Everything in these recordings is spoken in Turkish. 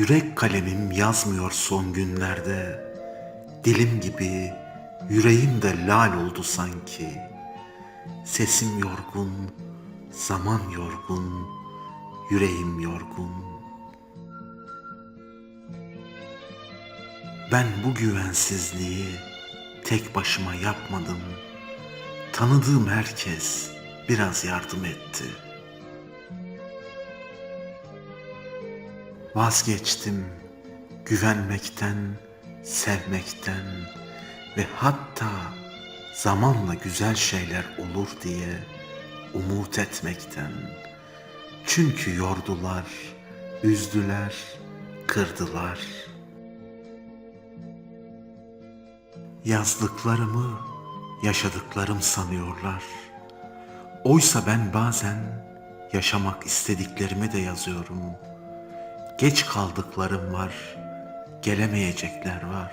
Yürek kalemim yazmıyor son günlerde. Dilim gibi yüreğim de lal oldu sanki. Sesim yorgun, zaman yorgun, yüreğim yorgun. Ben bu güvensizliği tek başıma yapmadım. Tanıdığım herkes biraz yardım etti. Vazgeçtim güvenmekten, sevmekten ve hatta zamanla güzel şeyler olur diye umut etmekten. Çünkü yordular, üzdüler, kırdılar. Yazdıklarımı yaşadıklarım sanıyorlar. Oysa ben bazen yaşamak istediklerimi de yazıyorum. Geç kaldıklarım var, gelemeyecekler var.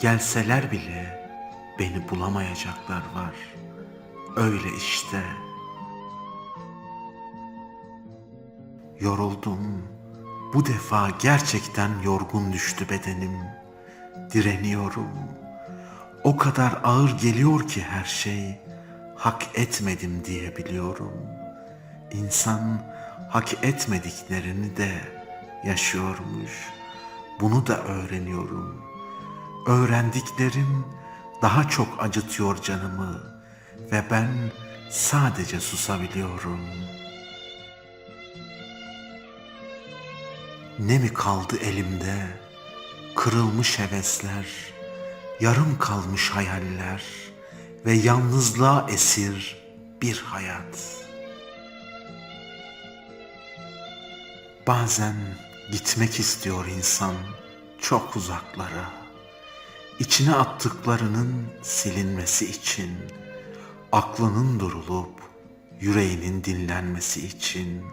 Gelseler bile beni bulamayacaklar var. Öyle işte. Yoruldum. Bu defa gerçekten yorgun düştü bedenim. Direniyorum. O kadar ağır geliyor ki her şey. Hak etmedim diye biliyorum. İnsan hak etmediklerini de yaşıyormuş. Bunu da öğreniyorum. Öğrendiklerim daha çok acıtıyor canımı ve ben sadece susabiliyorum. Ne mi kaldı elimde? Kırılmış hevesler, yarım kalmış hayaller ve yalnızlığa esir bir hayat. Bazen gitmek istiyor insan çok uzaklara. İçine attıklarının silinmesi için, aklının durulup yüreğinin dinlenmesi için.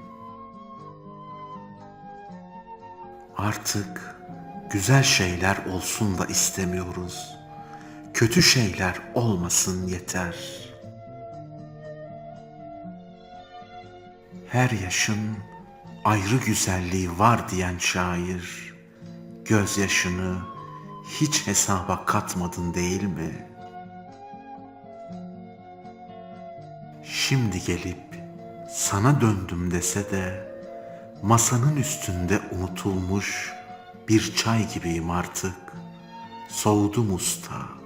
Artık güzel şeyler olsun da istemiyoruz. Kötü şeyler olmasın yeter. Her yaşın ayrı güzelliği var diyen şair, gözyaşını hiç hesaba katmadın değil mi? Şimdi gelip sana döndüm dese de masanın üstünde unutulmuş bir çay gibiyim artık. Soğudum usta.''